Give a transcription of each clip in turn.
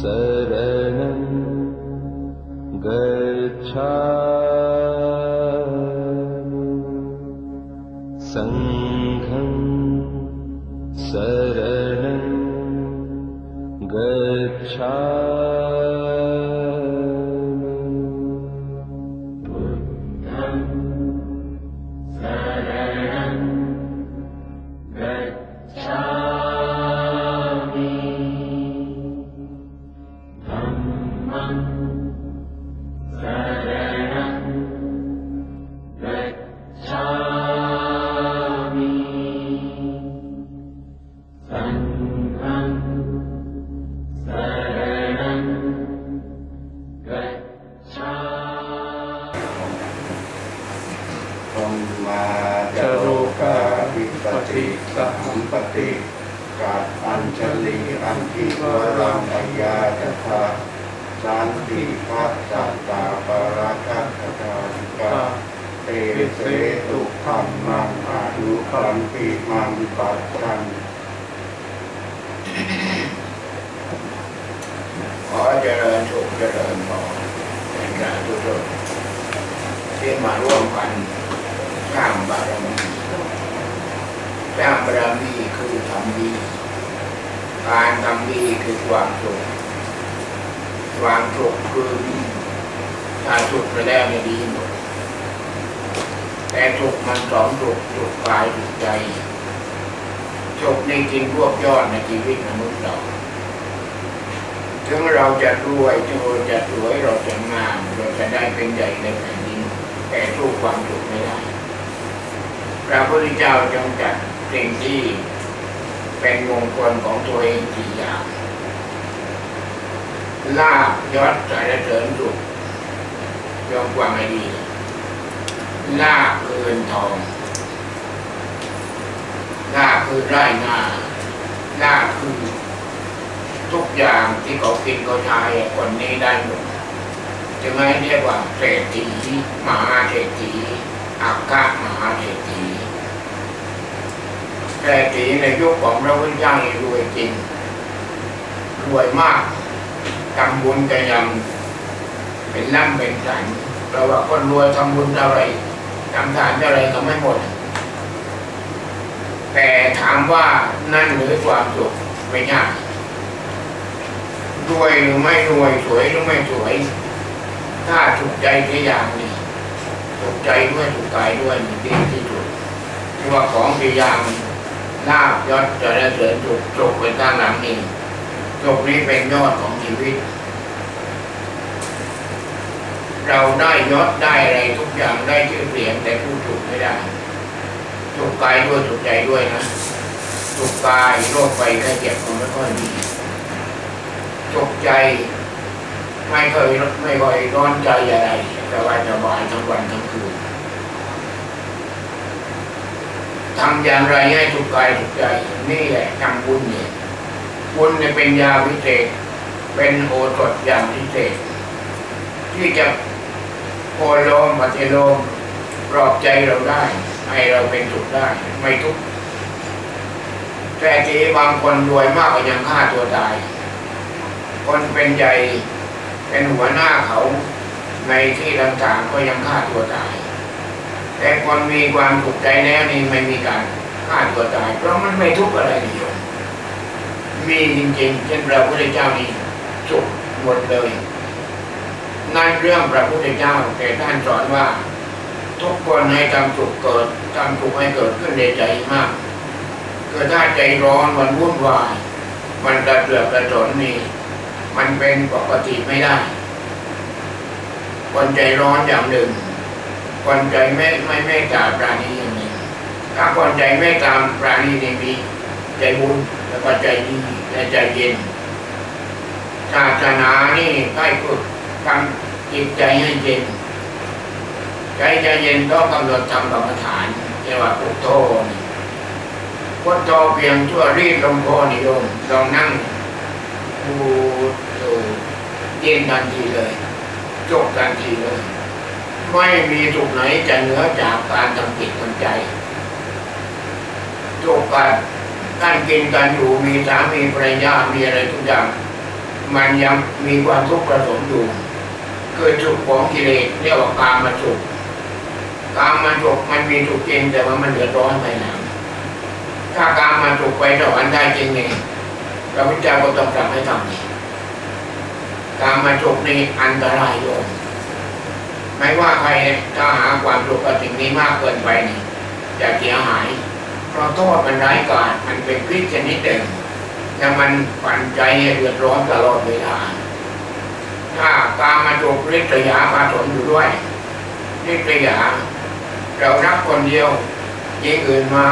शरण गच्छा สันติพัสสัตตาปราคัตตาวิกาเตเสตุธรรมังอายุคัมปิมังปัจจันขอเจริญสุขเจริญพรเป็นการทุกท่านที่มาร่วมกันสร้างบารมีสร้างบารมีคือทำดี การทำดีคือความสุข วามสุขคือถ้าสุขไปแล้วไม่ดีหมดแต่สุขมันสองสุขสุขกายสุขใจสุขในจริงรวบยอดในชีวิตมนุษย์เราถึงเราจะรวยถึงเราจะสวยเราจะงามเราจะได้เป็นใหญ่ในแผ่นดินแต่สู้ความสุขไม่ได้พระพุทธเจ้าจงจัดสิ่งที่เป็นมงคลของตัวเองสี่อย่าง ลาบยศสารเสริญสุขยอมกว่างให้ดีลาบคือเงินทองลาบคือไร่นาลาบคือทุกอย่างที่เขากินเขาใช้คนนี้ได้หมดจะไม่เรียกว่าเศรษฐีมหาเศรษฐีอักขะมหาเศรษฐีเศรษฐีในยุคของพระพุทธเจ้ารวยจริงรวยมาก ทำบุญก็ยังเป็นร่ำเป็นสันเพราะว่าคนรวยทำบุญเท่าไรทำทานเท่าไรก็ไม่หมด แต่ถามว่านั่นหรือความสุขไม่ใช่รวยหรือไม่รวยสวยหรือไม่สวย ถ้าถูกใจที่อย่างนี้ถูกใจด้วยถูกกายด้วยนี่ดีที่สุดที่ว่าของที่อย่างลาบยศจะได้เสริญสุขสุขเป็นตั้งหลังนี้ สุขนี้เป็นยอดของชีวิต เราได้ยศได้อะไรทุกอย่างได้ชื่อเสียงแต่ผู้ถูกไม่ได้ถูกกายด้วยถูกใจด้วยนะถูกกายโรคไปแค่เจ็บก็ไม่ค่อยมีตกใจไม่เคยไม่ค่อยร้อนใจอะไรสบายสบายทั้งวันทั้งคืนทำอย่างไรให้ทุกกายทุกใจ นี่แหละทำบุญเนี่ย บุญเนี่ยเป็นยาพิเศษ เป็นโอสถอย่างพิเศษ ที่จะโอโลมปฏิโลมปลอบใจเราได้ ให้เราเป็นสุขได้ ไม่ทุกข์แต่ทีบางคนรวยมากก็ยังฆ่าตัวตาย คนเป็นใหญ่เป็นหัวหน้าเขาในที่ต่างๆก็ยังฆ่าตัวตาย แต่คนมีความถูกใจแล้วนี่ไม่มีการฆ่าตัวตาย เพราะมันไม่ทุกข์อะไรนิย มีจริงๆ เช่นพระพุทธเจ้านี่สุขหมดเลยนั่นเรื่องพระพุทธเจ้าแต่ท่านสอนว่า ทุกคนให้ทำสุขเกิดทำสุขให้เกิดขึ้นในใจมากคือถ้าใจร้อนมันวุ่นวาย มันกระเตือกกระสนนี่มันเป็นปกติไม่ได้ คนใจร้อนอย่างหนึ่ง คนใจไม่ไม่ไม่ตาปราณีอย่างหนึ่งถ้าคนใจไม่ตามปราณีนี่มีใจบุญ แล้วก็ใจดีและใจเย็นศาสนานี่ให้ฝึกทำจิตใจให้เย็น ใจใจเย็นต้องกำหนดทำกรรมฐานเรียกว่าพุทโธพุทโธเพียงชั่วรีดลงคอนิยมลองนั่งพูดดูเย็นทันทีเลยจบทันทีเลย ไม่มีสุขไหนจะเหนือจากการทำจิตทำใจจบกัน การกินการอยู่มีสามีภรรยามีอะไรทุกอย่างมันยังมีความทุกข์ประสมอยู่มคือสุขของกิเลสเรียกว่าการมาสุขการมาสุขมันมีสุขจริงแต่ว่ามันเดือดร้อนไปแล้วถ้าการมาสุขไปสวรรค์ได้จริงนี่พระพุทธเจ้าก็ต้องสั่งให้ทำการมาสุขนี่อันตรายโยมไม่ว่าใครถ้าหาความสุขกับสิ่งนี้มากเกินไปนี่จะเสียหาย เราโทษมันร้ายกาจมันเป็นพิษชนิดหนึ่งแต่มันปั่นใจให้เดือดร้อนตลอดเวลา ถ้าการมาถูกริษยาผสมอยู่ด้วยริยาเรารักคนเดียวยิงอื่นมา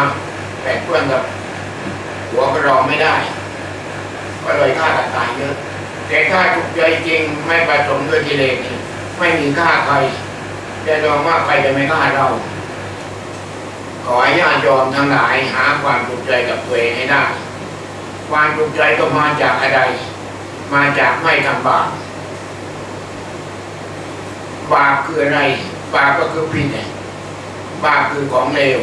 แต่เพื่อนกับหัวก็รอไม่ได้ ก็เลยฆ่ากันตายเยอะ แต่ถ้าถูกใจจริงไม่ผสมด้วยกิเลสนี่ไม่มีฆ่าใครจะยอมว่าใครจะไม่ฆ่าเรา ขอให้ญาติโยมทั้งหลายหาความถูกใจกับตัวเองให้ได้ ความถูกใจก็มาจากอะไร มาจากไม่ทำบาปบาปคืออะไรบาปก็คือผิดไงบาปคือของเลว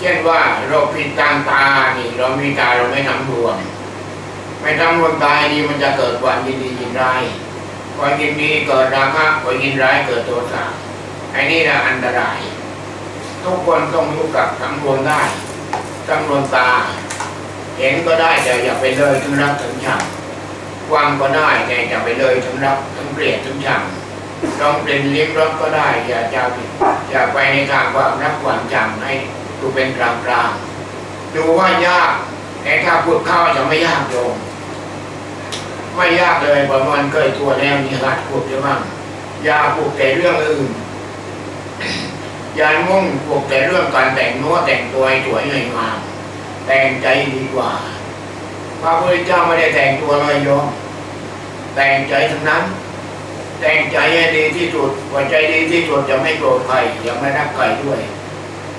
เช่นว่าเราผิดทางตานี่เรามีตาเราไม่ทำรวมไม่ทำรวมตายนี่มันจะเกิดความยินดียินร้ายความยินดีเกิดราคะความยินร้ายเกิดโทสะไอ้นี่แหละอันตราย ทุกคนต้องรู้กับสำรวมได้สำรวมตา เห็นก็ได้แต่อย่าไปเลยถึงรักถึงชังฟังก็ได้แต่อย่าไปเลยถึงรักถึงเกลียดถึงชังลองเป็นเลิ้มรสก็ได้อย่าจะอย่าไปในทางความรักความชังให้ดูเป็นกลางกลางๆดูว่ายากแต่ถ้าพูดเข้าจะไม่ยากโยมไม่ยากเลยประมาณเคยตัวแล้วมีหัดพูดใช่ไหมอย่าพูดแต่เรื่องอื่น ย่ามุ่งพูดแต่เรื่องการแต่งเนื้อแต่งตัวให้สวยงามแต่งใจดีกว่า พระพุทธเจ้าไม่ได้แต่งตัวเลยโยมแต่งใจทั้งนั้น แต่งใจให้ดีที่สุดว่าใจดีที่สุดจะไม่โกรธใครจะไม่รักใครด้วย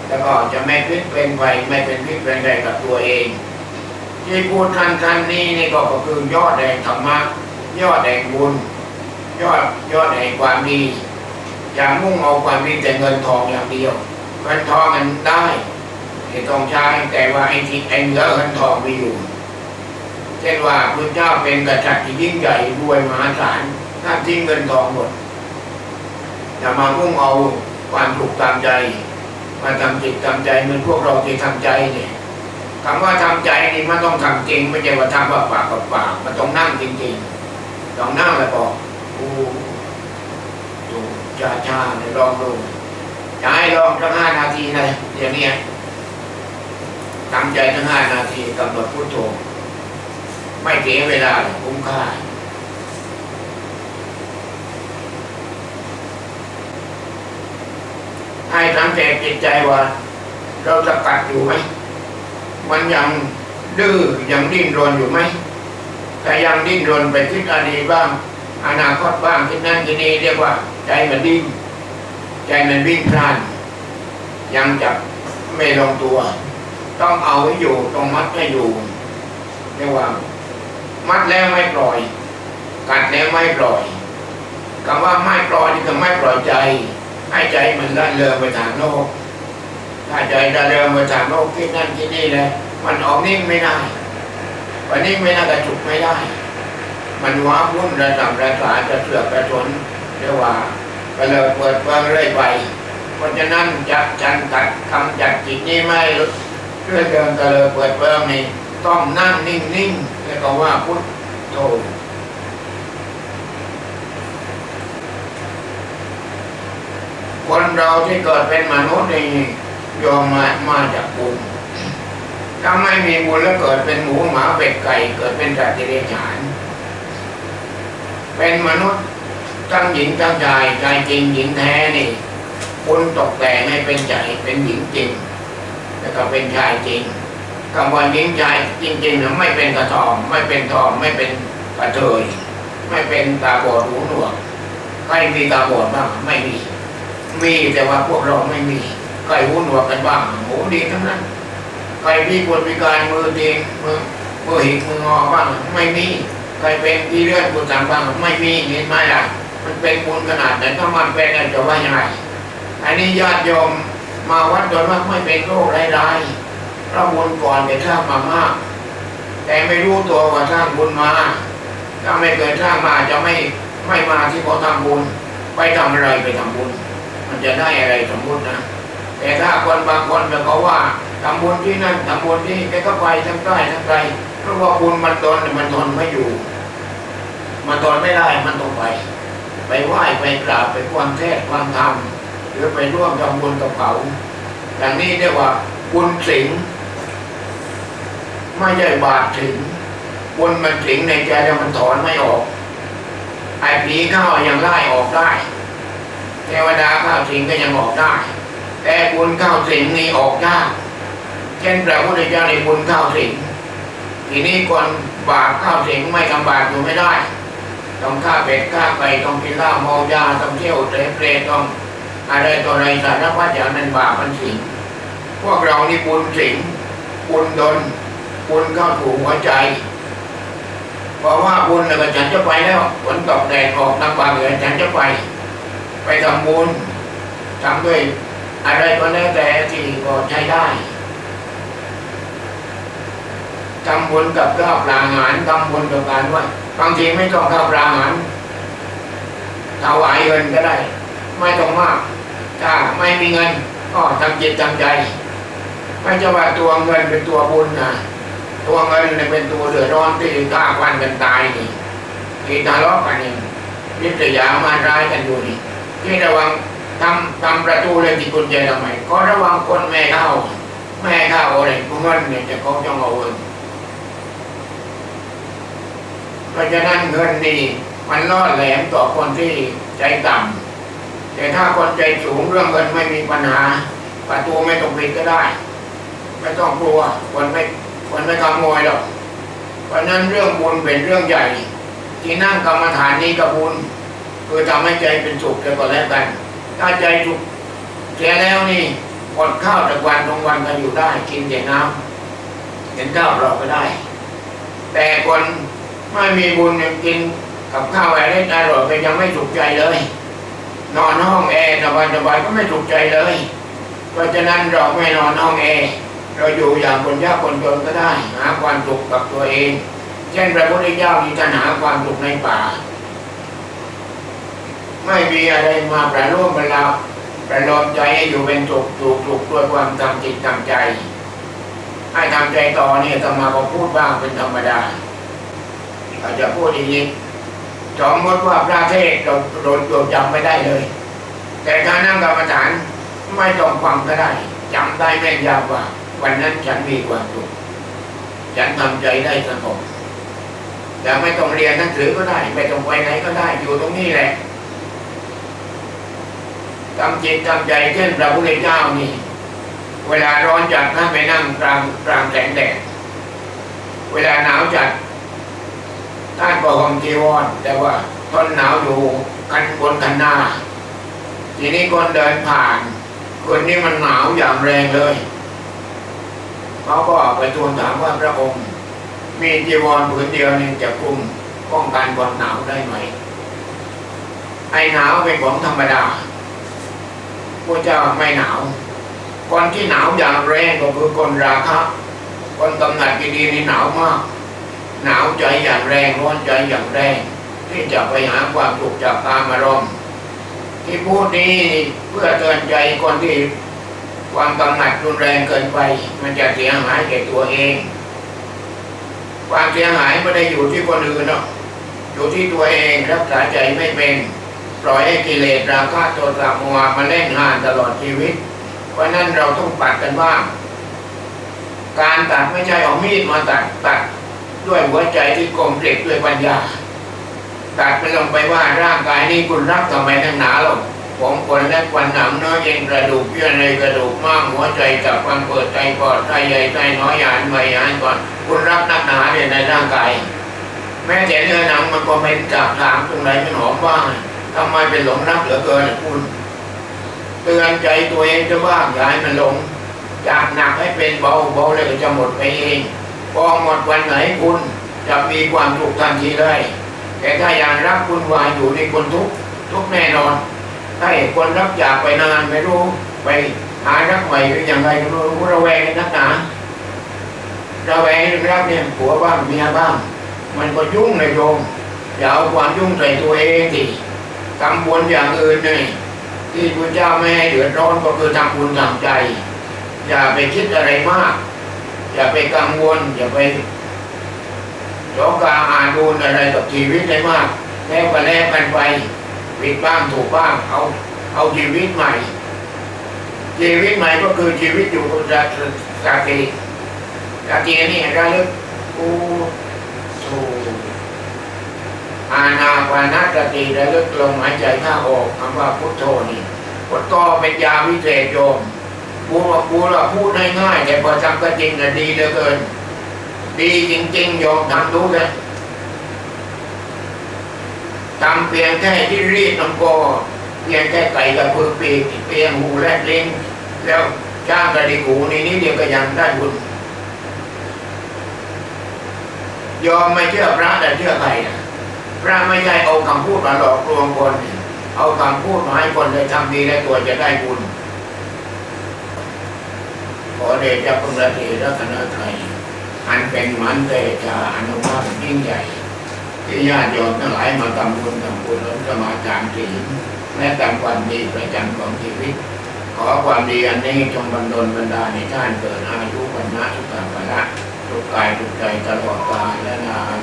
แล้วก็จะไม่พิษเป็นไฟไม่เป็นพิษเป็นใดกับตัวเอง ที่พูดทันทันนี้นี่ก็คือยอดแห่งธรรมะยอดแห่งบุญ ยอดยอดแห่งความดี อย่ามุ่งเอาความดีแต่เงินทองอย่างเดียวเงินทองมันได้ที่ต้องใช้แต่ว่าไอ้ที่ไอ้เหนือเงินทองมีอยู่ เช่นว่าพระเจ้าเป็นกษัตริย์ที่ยิ่งใหญ่รวยมหาศาลท่านทิ้งเงินทองหมดอย่ามามุ่งเอาความถูกตามใจ มาทำจิตทำใจเหมือนพวกเราที่ทำใจเนี่ยคำว่าทำใจนี่มันต้องทำจริงไม่ใช่ว่าทำปากปากกับปากมันต้องนั่งจริงๆต้องนั่งแล้วบอกกู ชาชาๆเนี่ยลองดูจะให้ลองสักห้านาทีเลยเดี๋ยวนี้ทำใจทั้งห้านาทีกำหนดพุทโธไม่เสียเวลาเลยคุ้มค่าให้สังเกตจิตใจว่า เราจะกัดอยู่ไหม มันยังดื้อยังดิ้นรนอยู่ไหมแต่ยังดิ้นรนไปคิดอดีตบ้าง อนาคตบ้างคิดนั่นคิดนี้เรียกว่า ใจมันดิ้นใจมันวิ่งพล่าน ยังจับไม่ลงตัว ต้องเอาไว้อยู่ต้องมัดให้อยู่เรียกว่า มัดแล้วไม่ปล่อย กัดแล้วไม่ปล่อยคำว่าไม่ปล่อยนี่คือไม่ปล่อยใจ ให้ใจมันละเลงไปทางโลกถ้าใจละเลงไปทางโลกคิดนั่นคิดนี่เลยมันออกนิ่งไม่ได้วันนิ่งไม่ได้กระจุกไม่ได้ มันว้าวุ่นระดับระสาจะเสือกกระสนเรียกว่าก็เลยเปิดเปิงเรื่อยไปเพราะฉะนั้นจับจันกัดคำจัดจิตนี้ไม่เรื่อยเดินก็เลยเปิดเปิงนี่ต้องนั่งนิ่งๆแล้วก็ว่าพุทโธคนเราที่เกิดเป็นมนุษย์นี่ยอมมามาจากบุญถ้าไม่มีบุญแล้วเกิดเป็นหมูหมาเป็ดไก่เกิดเป็นสัตว์เดรัจฉาน เป็นมนุษย์ทั้งหญิงทั้งชายชายจริงหญิงแท้นี่คุณตกแต่งให้เป็นใจเป็นหญิงจริง แล้วก็เป็นชายจริงคำว่าหญิงชายจริงๆนะไม่เป็นกระทอมไม่เป็นทอมไม่เป็นกระเทยไม่เป็นตาบอดหูหนวกใครมีตาบอดบ้างไม่มี มีแต่ว่าพวกเราไม่มีใครหูหนวกกันบ้างหูดีทั้งนั้นใครมีคนพิการมือดีมือมือหิกมืองอบ้างไม่มี ครเป็นที่เลื่อนบุญสังบ้างไม่มีเห็นไหมล่ะมันเป็นบุญขนาดไหนถ้ามันเป็นจะว่ายังไงอันนี้ญาติโยมมาวัดโดยมากไม่เป็นโรคร้ายๆเราบุญก่อนไปสร้างมามาก แต่ไม่รู้ตัวว่าสร้างบุญมาถ้าไม่เคยสร้างมาจะไม่ไม่มาที่เขาทำบุญ ไปทำอะไรไปทำบุญ มันจะได้อะไรสมมุตินะแต่ถ้าคนบางคนเนี่ยเขาว่าทำบุญที่นั่นทำบุญที่แกก็ไปทั้งใต้ทั้งไกลเพราะว่าบุญมันทนมันทนไม่อยู่ มันต้องไป ไปไหว้ไปกราบไปความเทศความธรรมหรือไปร่วมทำบุญกับเขาอย่างนี้เรียกว่าบุญสิงไม่ใช่บาปถึงบุญมันสิงในใจแล้วมันถอนไม่ออกไอ้ผีเข้ายังไล่ออกได้เทวดาเข้าสิงก็ยังออกได้ แต่บุญเข้าสิงนี่ออกยากเช่นพระพุทธเจ้าในบุญเข้าสิงทีนี้คนบาปเข้าสิงไม่ทำบาปอยู่ไม่ได้ ต้องฆ่าเป็ดฆ่าไก่ต้องกินเหล้าเมายาต้องเที่ยวเตะเปรตต้องอะไรต่ออะไรสารพัดอย่างนั้นบาปมันสิงพวกเรานี่บุญสิงบุญดนบุญเข้าถูกหัวใจ เพราะว่าบุญเนี่ยฉันจะไปแล้วฝนตกแดดออกน้ำบาเหลือฉันจะไป ไปทำบุญทำด้วยอะไรก็แล้วแต่ที่ก็ใช้ได้ทำบุญกับข้าวปลาอาหารทำบุญกับการไหว บางทีไม่ต้องข้าปลาอาหารถวายเงินก็ได้ ไม่ต้องมากถ้าไม่มีเงินก็ทำจิตทำใจไม่ใช่ว่าตัวเงินเป็นตัวบุญนะตัวเงินเนี่ยเป็นตัวเดือดร้อนที่ฆ่าวันกันตายนี่ที่ทะเลาะกันนี่นิสยามาร้ายกันอยู่นี่ที่ระวังทำทำประตูเลยที่กุญแจทำไมก็ระวังคนแม่เข้าแม่เข้าอะไรเงินเนี่ยจะเขาจ้องเอาเงิน เพราะฉะนั้นเงินนี่มันล่อแหลมต่อคนที่ใจต่ำแต่ถ้าคนใจสูงเรื่องเงินไม่มีปัญหา ประตูไม่ต้องปิดก็ได้ ไม่ต้องกลัวคนไม่คนไม่ขโมยหรอกเพราะนั้นเรื่องบุญเป็นเรื่องใหญ่ ที่นั่งกรรมฐานนี้กับบุญคือทำให้ใจเป็นสุขแล้วก็แล้วกัน ถ้าใจสุขเสียแล้วนี่อดข้าวจากวันตรงวันก็อยู่ได้กินแต่น้ำเห็นข้าวเราก็ได้ แต่คน ไม่มีบุญยังกินกับข้าวอะไรได้อร่อยก็ยังไม่ถูกใจเลย นอนห้องแอร์สบายสบายก็ไม่ถูกใจเลย เพราะฉะนั้นเราไม่นอนห้องแอร์เราอยู่อย่างคนยากคนจนก็ได้หาความสุขกับตัวเอง เช่นพระพุทธเจ้ามีท่านหาความสุขในป่า ไม่มีอะไรมาประโลมเราประโลมใจให้อยู่เป็นสุขสุขสุขด้วยความทำจิตทำใจ ให้ทำใจต่อเนี่ยธรรมาก็พูดบ้างเป็นธรรมดา เราจะพูดอีกนิดสมมติว่าพระเทศเราโดนตัวจำไม่ได้เลย แต่ถ้านั่งกรรมฐานไม่ต้องฟังก็ได้จำได้แม่นยำว่า วันนั้นฉันมีความสุขฉันทำใจได้สงบแต่ไม่ต้องเรียนหนังสือก็ได้ ไม่ต้องไปไหนก็ได้อยู่ตรงนี้แหละทำจิตทำใจเช่นพระพุทธเจ้านี่ เวลาร้อนจัดท่านไปนั่งกลางกลางแสงแดดเวลาหนาวจัด ท่านก็ห่มจีวรแต่ว่าทนหนาวอยู่กันบนกันหน้า ทีนี้คนเดินผ่าน คนนี้มันหนาวอย่างแรงเลยเขาก็ไปทูลถามว่าพระองค์ มีจีวรผืนเดียวนี่จะคุมป้องกันความหนาวได้ไหมไอหนาวเป็นของธรรมดาพระเจ้าไม่หนาวคนที่หนาวอย่างแรงก็คือคนราคะคนกำหนัดกีดีนี่หนาวมาก หนาวใจอย่างแรงร้อนใจอย่างแรง ที่จะไปหาความสุขจากตามอารมณ์ที่พูดนี้เพื่อเตือนใจคนที่ความกำหนัดรุนแรงเกินไป มันจะเสียหายแก่ตัวเอง ความเสียหายไม่ได้อยู่ที่คนอื่นหรอกอยู่ที่ตัวเองรักษาใจไม่เป็นปล่อยให้กิเลสราคะโทสะโมหะมาเล่นงานตลอดชีวิต เพราะนั้นเราต้องปัดกันบ้างการตัดไม่ใช่เอามีดมาตัดตัด ด้วยหัวใจที่กลมเกล็ดด้วยปัญญาตัดไปลงไปว่าร่างกายนี้คุณรักทำไมทั้งหนาหรอกผมคนและควันหนังเนื้อเย็นกระดูกเยื่อในกระดูกม้ามหัวใจกับความเปิดใจปอดไตใหญ่ไตน้อยหยานใบหยานก่อนคุณรักนักหนาเนี่ยในร่างกายแม้แต่เนื้อหนังมันก็เป็นจากถามตรงไหนมันหอมบ้างทำไมเป็นหลงรักเหลือเกินคุณเตือนใจตัวเองจะบ้าอย่าให้มันหลงจากหนักให้เป็นเบาเบาเลยก็จะหมดไปเอง พอหมดวันไหนคุณจะมีความสุขทันทีได้แต่ถ้าอย่างรักคุณวายอยู่ในคนทุกข์ทุกแน่นอน ถ้าเห็นคนรักจากไปนานไม่รู้ไปหารักใหม่หรืออย่างไรก็ไม่รู้ระแวงนักหนาระแวงรักเนี่ยผัวบ้างเมียบ้าง มันก็ยุ่งเลยโยมอย่าเอาความยุ่งใส่ตัวเองสิทำบุญอย่างอื่นนี่ที่พระเจ้าไม่ให้เดือดร้อนก็คือทำบุญทำใจ อย่าไปคิดอะไรมาก อย่าไปกังวล อย่าไปสองกาอ่านดูอะไรกับชีวิตได้มากแล้วก็แล้วกันไปผิดบ้างถูกบ้างเอาเอาชีวิตใหม่ ชีวิตใหม่ก็คือชีวิตอยู่กับสติสตินี่ระลึกกูสูอาณาปานาสติระลึกลมหายใจเข้าออกคำว่าพุทโธนี่พุทโธเป็นยาวิเศษโยม กูว่ากูเราพูดง่ายๆแต่พอทำก็จริงนะดีเหลือเกิน ดีจริงๆโยมทำดูเลยทำเพียงแค่ที่รีดน้ำกอเพียงแค่ไก่กับพือปีกเพียงหูและลิ้นแล้วจ้างกระดิกหูนี่นี่เดียวก็ยังได้บุญยอมไม่เชื่อพระแต่เชื่อใครนะพระไม่ใช่เอาคำพูดมาหลอกลวงคน เอาคำพูดมาให้คนได้ทำดีและตัวจะได้บุญ ขอเดชะพระเถระคณะไทยอันเป็นมันเตชาอนุภาพยิ่งใหญ่ที่ญาติโยมทั้งหลายมาทำบุญทำบุญแล้วสมาจารศีลและทำความดีประจำของชีวิต ขอความดีอันนี้จงบันดลบรรดาในท่านเกิดอายุวันนะสุขภาระทุกกายทุกใจตลอดกาลและนาน